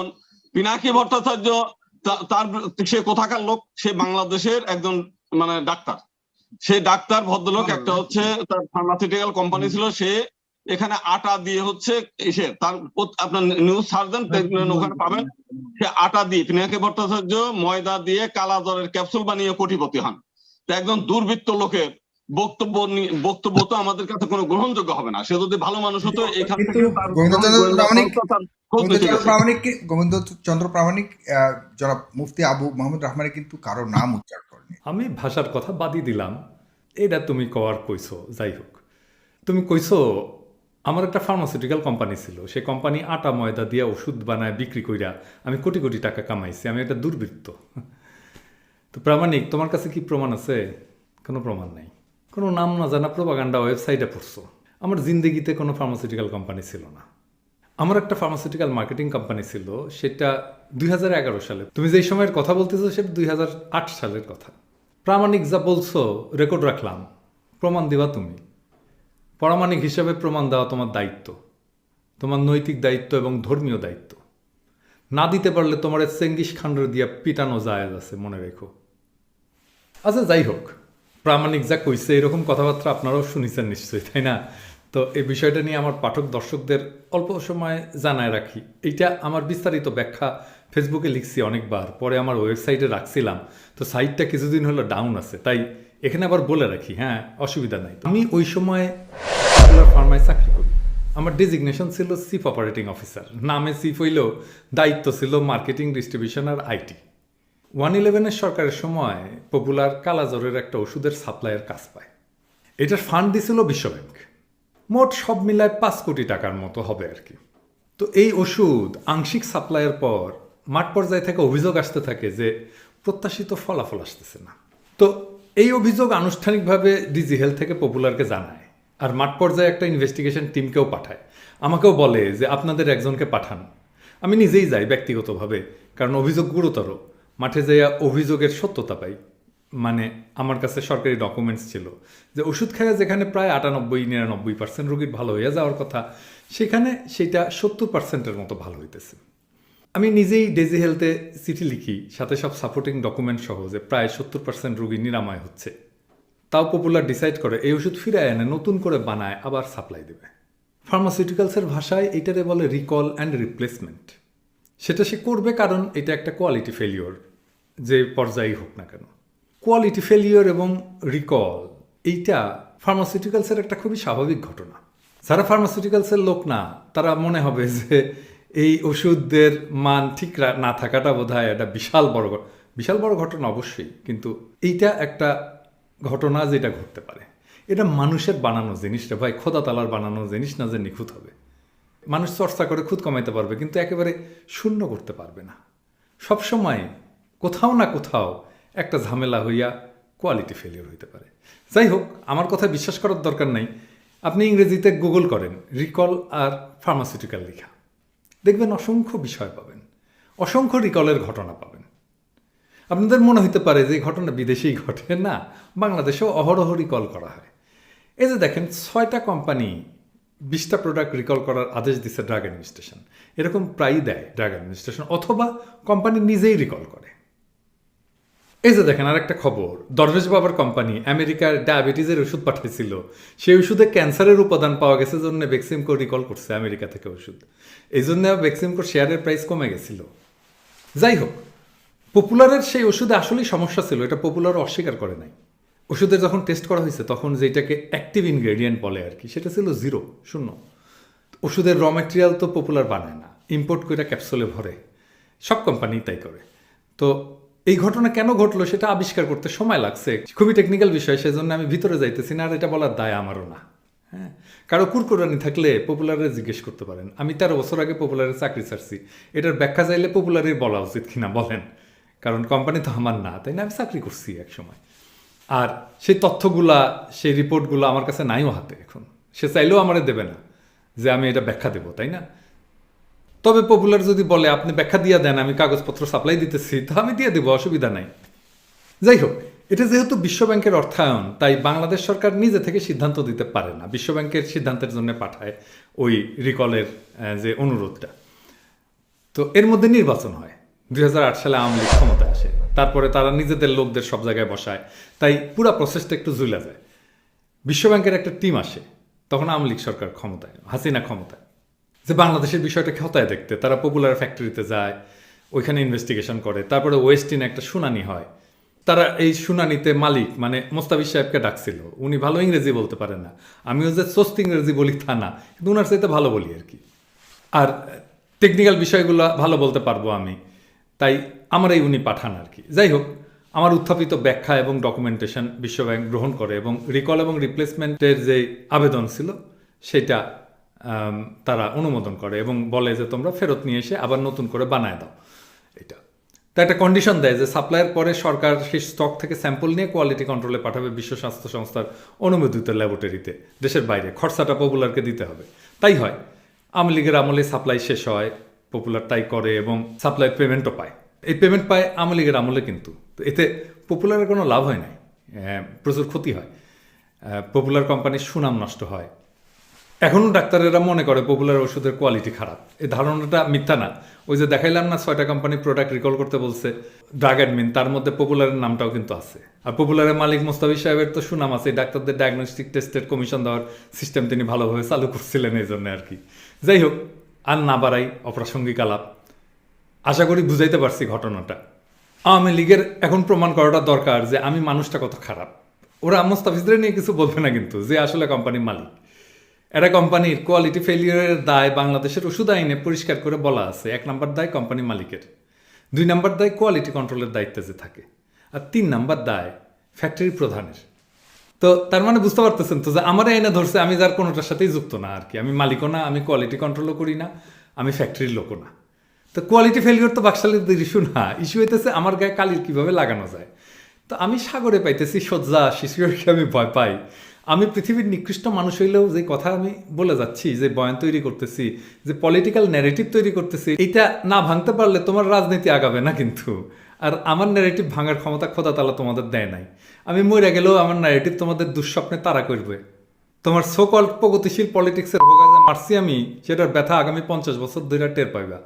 এখন পিনাকি ভট্টাচার্য তার সে কোথাকার লোক? সে বাংলাদেশের একজন মানে ডাক্তার। সে ডাক্তার ভদ্রলোক একটা হচ্ছে তার ফার্মাসিউটিক্যাল কোম্পানি ছিল। সে এখানে আটা দিয়ে হচ্ছে এসে তার আপনার নিউজ সার্জন ওখানে পাবেন। সে আটা দিয়ে পিনাকি ভট্টাচার্য ময়দা দিয়ে কালা জ্বরের ক্যাপসুল বানিয়ে কোটিপতি হন। একজন দুর্বৃত্ত লোকের বক্তব্য নিয়ে- বক্তব্য তো আমাদের কাছে কোনো গ্রহণযোগ্য হবে না। সে যদি ভালো মানুষ হতো এখান থেকে গোবিন্দচন্দ্র প্রামাণিক- জনাব মুফতি আবু মোহাম্মদ রহমানের কিন্তু কারও নাম উচ্চারণ করেনি। আমি ভাষার কথা বাদই দিলাম। এটা তুমি কওয়ার কইছো যাই হোক। তুমি কইছো আমার একটা ফার্মাসিউটিক্যাল কোম্পানি ছিল। সেই কোম্পানি আটা ময়দা দিয়ে ওষুধ বানায় বিক্রি কইরা আমি কোটি কোটি টাকা কামাইছি। আমি একটা দুর্বৃত্ত। তো প্রামাণিক তোমার কাছে কি প্রমাণ আছে? কোনো প্রমাণ নাই। কোনো নাম না জানা প্রোপাগান্ডা ওয়েবসাইটে পড়ছো। আমার জিন্দগিতে কোনো ফার্মাসিউটিক্যাল কোম্পানি ছিল না। আমার একটা ফার্মাসিউটিক্যাল মার্কেটিং কোম্পানি ছিল, সেটা দুই হাজার এগারো সালে। তুমি যেই সময়ের কথা বলতেছো, সেটা দুই সালের কথা। প্রামাণিক যা বলছো রেকর্ড রাখলাম। প্রমাণ দিবা তুমি। প্রামাণিক হিসাবে প্রমাণ দেওয়া তোমার দায়িত্ব। তোমার নৈতিক দায়িত্ব এবং ধর্মীয় দায়িত্ব। না দিতে পারলে তোমার চেঙ্গিস খান্ডের দিয়া পিটানো যায় আছে, মনে রেখো। আচ্ছা যাই হোক। প্রামাণিক যা কইছে, এরকম কথাবার্তা আপনারাও শুনেছেন নিশ্চয়ই, তাই না? তো এই বিষয়টা নিয়ে আমার পাঠক দর্শকদের অল্প সময় জানায় রাখি। এইটা আমার বিস্তারিত ব্যাখ্যা ফেসবুকে লিখছি অনেকবার, পরে আমার ওয়েবসাইটে রাখছিলাম। তো সাইটটা কিছুদিন হলো ডাউন আছে, তাই এখানে আবার বলে রাখি হ্যাঁ অসুবিধা নাই। আমি ওই সময় ফার্মায় চাকরি করি। আমার ডেজিগনেশন ছিল চিফ অপারেটিং অফিসার নামে চিফ হইলেও দায়িত্ব ছিল মার্কেটিং ডিস্ট্রিবিউশন আর আইটি ওয়ান ইলেভেনের সরকারের সময় পপুলার কালাজ্বরের একটা ওষুধের সাপ্লাইয়ের কাজ পায়। এটার ফান্ড দিছিল বিশ্বব্যাংক। মোট সব মিলায় পাঁচ কোটি টাকার মতো হবে আর কি। তো এই ওষুধ আংশিক সাপ্লাইয়ের পর মাঠ পর্যায়ে থেকে অভিযোগ আসতে থাকে যে প্রত্যাশিত ফলাফল আসতেছে না। তো এই অভিযোগ আনুষ্ঠানিকভাবে ডিজি হেলথ থেকে পপুলারকে জানায় আর মাঠ পর্যায়ে একটা ইনভেস্টিগেশন টিমকেও পাঠায়। আমাকেও বলে যে, আপনাদের একজনকে পাঠান। আমি নিজেই যাই ব্যক্তিগতভাবে, কারণ অভিযোগ গুরুতর। মাঠে যাইয়া অভিযোগের সত্যতা পাই। মানে আমার কাছে সরকারি ডকুমেন্টস ছিল যে ওষুধ খাইয়া যেখানে প্রায় আটানব্বই, নিরানব্বই পার্সেন্ট রোগীর ভালো হয়ে যাওয়ার কথা, সেখানে সেটা সত্তর পার্সেন্টের মতো ভালো হইতেছে। আমি নিজেই ডেজি হেলথে চিঠি লিখি, সাথে সব সাপোর্টিং ডকুমেন্ট সহ যে প্রায় সত্তর পার্সেন্ট রোগী নিরাময় হচ্ছে। তাও পপুলার ডিসাইড করে, এই ওষুধ ফিরে এনে নতুন করে বানায়, আবার সাপ্লাই দেবে। ফার্মাসিউটিক্যালসের ভাষায় এটারে বলে রিকল অ্যান্ড রিপ্লেসমেন্ট সেটা সে করবে কারণ এটা একটা কোয়ালিটি ফেলিওর যে পর্যায়েই হোক না কেন। কোয়ালিটি ফেলিওর এবং রিকল এইটা ফার্মাসিউটিক্যালসের একটা খুবই স্বাভাবিক ঘটনা। যারা ফার্মাসিউটিক্যালসের লোক না, তারা মনে হবে যে এই ওষুধদের মান ঠিক না থাকাটা বোধ হয় একটা বিশাল বড় বিশাল বড় ঘটনা অবশ্যই, কিন্তু এইটা একটা ঘটনা যেটা ঘটতে পারে। এটা মানুষের বানানো জিনিসটা ভাই খোদা তালার বানানো জিনিস না যে নিখুঁত হবে। মানুষ চর্চা করে খুদ কমাইতে পারবে, কিন্তু একেবারে শূন্য করতে পারবে না। সবসময় কোথাও না কোথাও একটা ঝামেলা হইয়া কোয়ালিটি ফেলিয়ার হইতে পারে। যাই হোক, আমার কথা বিশ্বাস করার দরকার নাই। আপনি ইংরেজিতে গুগল করেন রিকল আর ফার্মাসিউটিক্যাল লেখা। দেখবেন অসংখ্য বিষয় পাবেন, অসংখ্য রিকলের ঘটনা পাবেন। আপনাদের মনে হইতে পারে যে ঘটনা বিদেশেই ঘটে, না, বাংলাদেশেও অহরহ রিকল করা হয়। এই যে দেখেন, ছয়টা কোম্পানি বিশটা প্রোডাক্ট রিকল করার আদেশ দিচ্ছে ড্রাগ অ্যাডমিনিস্ট্রেশন এরকম প্রায়ই দেয় ড্রাগ অ্যাডমিনিস্ট্রেশন অথবা কোম্পানি নিজেই রিকল করে। এই যে দেখেন আরেকটা খবর। দরবেশ বাবার কোম্পানি আমেরিকার ডায়াবেটিসের ওষুধ পাঠিয়েছিল। সেই ওষুধে ক্যান্সারের উপাদান পাওয়া গেছে জন্য ভ্যাকসিমকো রিকল করছে আমেরিকা থেকে ওষুধ। এই জন্য ভ্যাকসিমকোর শেয়ারের প্রাইস কমে গেছিল। যাই হোক পপুলারের সেই ওষুধে আসলেই সমস্যা ছিল। এটা পপুলার অস্বীকার করে নাই। ওষুধের যখন টেস্ট করা হয়েছে, তখন যেটাকে অ্যাক্টিভ ইনগ্রেডিয়েন্ট বলে আর কি, সেটা ছিল জিরো শূন্য। ওষুধের র ম্যাটেরিয়াল তো পপুলার বানায় না। ইম্পোর্ট করে ক্যাপসুলে ভরে। সব কোম্পানি তাই করে। তো এই ঘটনা কেন ঘটলো সেটা আবিষ্কার করতে সময় লাগছে। খুবই টেকনিক্যাল বিষয়, সেজন্য আমি ভিতরে যাইতেছি না আর এটা বলার দায় আমারও না। হ্যাঁ? কারও কুরকুরানি থাকলে পপুলারে জিজ্ঞেস করতে পারেন। আমি তেরো বছর আগে পপুলারে চাকরি ছাড়ছি। এটার ব্যাখ্যা চাইলে পপুলারের বলা উচিত কিনা বলেন। কারণ কোম্পানি তো আমার না, তাই না আমি চাকরি করছি এক সময় আর সেই তথ্যগুলা, সেই রিপোর্টগুলো আমার কাছে নাইও হাতে এখন। সে চাইলেও আমারে দেবে না যে আমি এটা ব্যাখ্যা দেবো, তাই না? তবে পপুলার যদি বলে, আপনি ব্যাখ্যা দিয়ে দেন, আমি কাগজপত্র সাপ্লাই দিতেছি, তা আমি দিয়ে দেবো, অসুবিধা নাই। যাই হোক, এটা যেহেতু বিশ্বব্যাংকের অর্থায়ন, তাই বাংলাদেশ সরকার নিজে থেকে সিদ্ধান্ত দিতে পারে না। বিশ্বব্যাংকের সিদ্ধান্তের জন্য পাঠায় ওই রিকলের যে অনুরোধটা। তো এর মধ্যে নির্বাচন হয়। দুই হাজার আট সালে আওয়ামী লীগ ক্ষমতায় আসে। তারপরে তারা নিজেদের লোকদের সব জায়গায় বসায়। তাই পুরা প্রসেসটা একটু জুলে যায়। বিশ্বব্যাংকের একটা টিম আসে, তখন আওয়ামী লীগ সরকার ক্ষমতায়, হাসিনা ক্ষমতায়। যে বাংলাদেশের বিষয়টা ক্ষতায় দেখতে? তারা পপুলার ফ্যাক্টরিতে যায়, ওইখানে ইনভেস্টিগেশন করে, তারপরে ওয়েস্টিনে একটা শুনানি হয়। তারা এই শুনানিতে মালিক মানে মোস্তাফিজ সাহেবকে ডাকছিল। উনি ভালো ইংরেজি বলতে পারেন না। আমিও যে সস্ত ইংরেজি বলি তা না, কিন্তু ওনার চাইতে ভালো বলি আর কি। আর টেকনিক্যাল বিষয়গুলো ভালো বলতে পারব আমি। তাই আমার এই উনি পাঠান আর কি। যাই হোক, আমার উত্থাপিত ব্যাখ্যা এবং ডকুমেন্টেশন বিশ্বব্যাংক গ্রহণ করে এবং রিকল এবং রিপ্লেসমেন্টের যে আবেদন ছিল, সেটা তারা অনুমোদন করে এবং বলে যে তোমরা ফেরত নিয়ে এসে আবার নতুন করে বানায় দাও। এটা। তা একটা কন্ডিশন দেয় যে সাপ্লাইয়ের পরে সরকার সেই স্টক থেকে স্যাম্পল নিয়ে কোয়ালিটি কন্ট্রোলে পাঠাবে বিশ্ব স্বাস্থ্য সংস্থার অনুমোদিত ল্যাবরেটরিতে দেশের বাইরে। খরচাটা পপুলারকে দিতে হবে। তাই হয়। আওয়ামী লীগের আমলে সাপ্লাই শেষ হয় পপুলার তাই করে এবং সাপ্লাই পেমেন্টও পায়। এই পেমেন্ট পায় আওয়ামী লীগের আমলে কিন্তু। তো এতে পপুলারের কোনো লাভ হয় নাই। প্রচুর ক্ষতি হয়। পপুলার কোম্পানির সুনাম নষ্ট হয়। এখনও ডাক্তারেরা মনে করে পপুলার ওষুধের কোয়ালিটি খারাপ। এই ধারণাটা মিথ্যা না। ওই যে দেখাইলাম না, ছয়টা কোম্পানি প্রোডাক্ট রিকল করতে বলছে ড্রাগ অ্যাডমিন তার মধ্যে পপুলারের নামটাও কিন্তু আছে। আর পপুলারের মালিক মোস্তাফিজ সাহেবের তো সুনাম আছে ডাক্তারদের ডায়াগনস্টিক টেস্টের কমিশন দেওয়ার সিস্টেম তিনি ভালোভাবে চালু করছিলেন এই জন্য আর কি। যাই হোক, আর না বাড়াই অপ্রাসঙ্গিক আলাপ। আশা করি বুঝাইতে পারছি ঘটনাটা। আওয়ামী লীগের এখন প্রমাণ করাটা দরকার যে আমি মানুষটা কত খারাপ। ওরা মোস্তাফিজদের নিয়ে কিছু বলবে না কিন্তু, যে আসলে কোম্পানির মালিক। এটা কোম্পানির কোয়ালিটি ফেলিয়ারের দায় বাংলাদেশের ওষুধ আইনে পরিষ্কার করে বলা আছে। এক নম্বর দায় কোম্পানি মালিকের। দুই নম্বর দায় কোয়ালিটি কন্ট্রোলের দায়িত্বে যে থাকে। আর তিন নম্বর দায় ফ্যাক্টরি প্রধানের। তো তার মানে বুঝতে পারতেছেন তো যে আমার আইনে ধরছে, আমি যার কোনোটার সাথেই যুক্ত না আর কি। আমি মালিকও না, আমি কোয়ালিটি কন্ট্রোলও করি না, আমি ফ্যাক্টরির লোকও না। তো কোয়ালিটি ফেলিওর তো বাকশালীদের ইস্যু না। ইস্যু হইতেছে আমার গায়ে কালির কীভাবে লাগানো যায়? তো আমি সাগরে পাইতেছি সজ্জা শিশুকে আমি ভয় পাই। আমি পৃথিবীর নিকৃষ্ট মানুষ হইলেও যে কথা আমি বলে যাচ্ছি, যে বয়ান তৈরি করতেছি, যে পলিটিক্যাল ন্যারেটিভ তৈরি করতেছি এটা না ভাঙতে পারলে তোমার রাজনীতি আগাবে না কিন্তু। আর আমার ন্যারেটিভ ভাঙার ক্ষমতা খোদা তালা তোমাদের দেয় নাই। আমি মরে গেলেও আমার ন্যারেটিভ তোমাদের দুঃস্বপ্নে তারা করবে। তোমার সোকল প্রগতিশীল পলিটিক্সের হোগা যে মারছি আমি, সেটার ব্যথা আগামী পঞ্চাশ বছর ধরে টের পাইবা।